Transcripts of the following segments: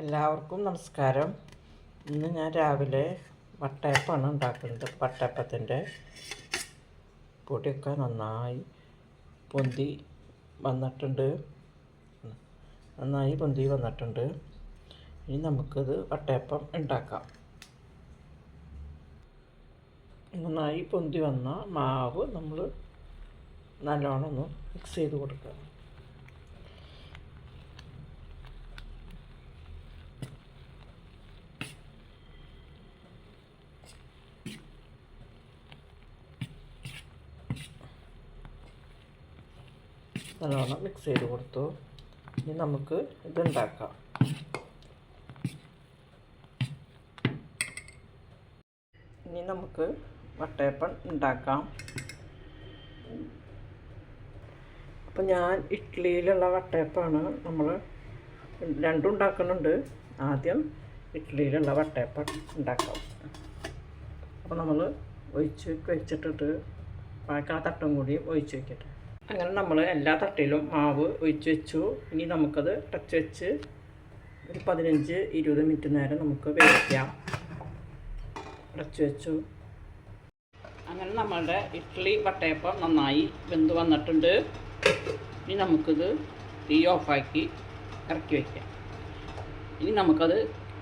എല്ലാവർക്കും നമസ്കാരം. ഇന്ന് ഞാൻ രാവിലെ വട്ടയപ്പമാണ് ഉണ്ടാക്കുന്നത്. വട്ടയപ്പത്തിന്റെ പൊടിയൊക്കെ നന്നായി പൊന്തി വന്നിട്ടുണ്ട്. നന്നായി പൊന്തി വന്നിട്ടുണ്ട്. ഇനി നമുക്കിത് വട്ടയപ്പം ഉണ്ടാക്കാം. നന്നായി പൊന്തി വന്ന മാവ് നമ്മൾ നല്ലോണം ഒന്ന് മിക്സ് ചെയ്ത് കൊടുക്കുക. നല്ലോണം മിക്സ് ചെയ്ത് കൊടുത്തു. ഇനി നമുക്ക് ഇതുണ്ടാക്കാം ഇനി നമുക്ക് വട്ടയപ്പം ഉണ്ടാക്കാം. അപ്പം ഞാൻ ഇഡ്ഡലിയിലുള്ള വട്ടയപ്പമാണ് നമ്മൾ രണ്ടും ഉണ്ടാക്കുന്നുണ്ട്. ആദ്യം ഇഡ്ഡലിയിലുള്ള വട്ടയപ്പം ഉണ്ടാക്കാം. അപ്പോൾ നമ്മൾ ഒഴിച്ച് വെച്ചിട്ടിട്ട് ബാക്കി ആ കൂടി ഒഴിച്ച് വെക്കട്ടെ. അങ്ങനെ നമ്മൾ എല്ലാ തട്ടിലും മാവ് ഒഴിച്ച് വെച്ചു. ഇനി നമുക്കത് ടച്ച് വെച്ച് ഒരു പതിനഞ്ച് ഇരുപത് മിനിറ്റ് നേരം നമുക്ക് വേവിക്കാം. അടച്ചു വെച്ചു. അങ്ങനെ നമ്മളുടെ ഇഡ്ഡലി വട്ടയപ്പം നന്നായി വെന്ത് വന്നിട്ടുണ്ട്. ഇനി നമുക്കിത് തീ ഓഫാക്കി ഇറക്കി വയ്ക്കാം ഇനി നമുക്കത്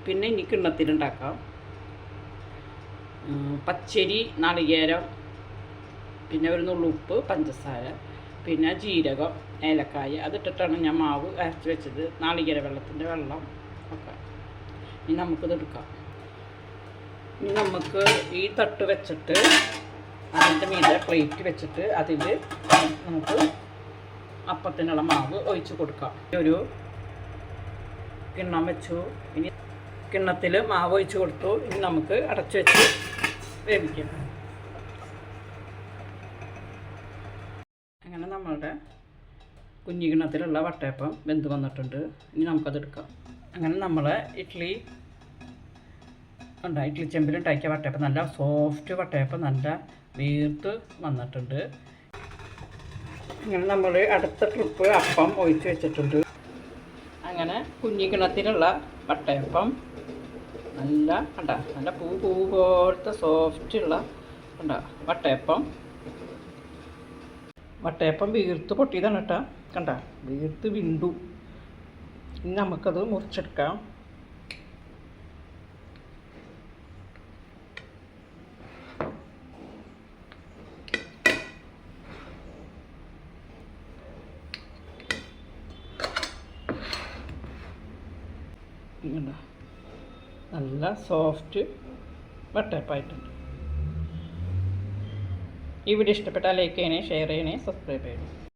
പിന്നെ ഇനി കിണ്ണത്തിലുണ്ടാക്കാം പച്ചരി നാളികേരം പിന്നെ ഒരു നുള്ളുപ്പ് പഞ്ചസാര. പിന്നെ ജീരകം ഏലക്കായ അതിട്ടിട്ടാണ് ഞാൻ മാവ് അരച്ച് വെച്ചത്. നാളികേര വെള്ളത്തിന്റെ വെള്ളം ഒക്കെ. ഇനി നമുക്കിത് എടുക്കാം. ഇനി നമുക്ക് ഈ തട്ട് വെച്ചിട്ട് അതിന്റെ മീതെ പ്ലേറ്റ് വെച്ചിട്ട് അതിൽ നമുക്ക് അപ്പത്തിനുള്ള മാവ് ഒഴിച്ച് കൊടുക്കാം. ഒരു കിണ്ണം വെച്ചു. ഇനി കിണ്ണത്തിൽ മാവ് ഒഴിച്ച് കൊടുത്തു. ഇനി നമുക്ക് അടച്ചു വെച്ച് വേവിക്കാം അങ്ങനെ നമ്മളുടെ കുഞ്ഞു കിണ്ണത്തിലുള്ള വട്ടയപ്പം വെന്ത് വന്നിട്ടുണ്ട്. ഇനി നമുക്കത് എടുക്കാം. അങ്ങനെ നമ്മൾ ഇഡ്ഡലി ഉണ്ട് ഇഡ്ഡലി ചെമ്പിൽ ഉണ്ടാക്കിയ വട്ടയപ്പം നല്ല സോഫ്റ്റ് വട്ടയപ്പം നല്ല വീർത്ത് വന്നിട്ടുണ്ട്. അങ്ങനെ നമ്മൾ അടുത്ത ട്രിപ്പ് അപ്പം ഒഴിച്ച് വെച്ചിട്ടുണ്ട്. അങ്ങനെ കുഞ്ഞി കിണത്തിലുള്ള വട്ടയപ്പം നല്ല കണ്ട നല്ല പൂ പൂ പോലത്തെ സോഫ്റ്റുള്ള കണ്ട വട്ടയപ്പം വട്ടയപ്പം വീർത്ത് പൊട്ടിയതാണ് കേട്ടോ. കണ്ട? വീർത്ത് വിണ്ടു. ഇനി നമുക്കത് മുറിച്ചെടുക്കാം. നല്ല സോഫ്റ്റ് വട്ടയപ്പായിട്ടുണ്ട് ഈ വീഡിയോ ഇഷ്ടപ്പെട്ടാൽ ലൈക്ക് ചെയ്യണേ ഷെയർ ചെയ്യണേ സബ്സ്ക്രൈബ് ചെയ്യണേ.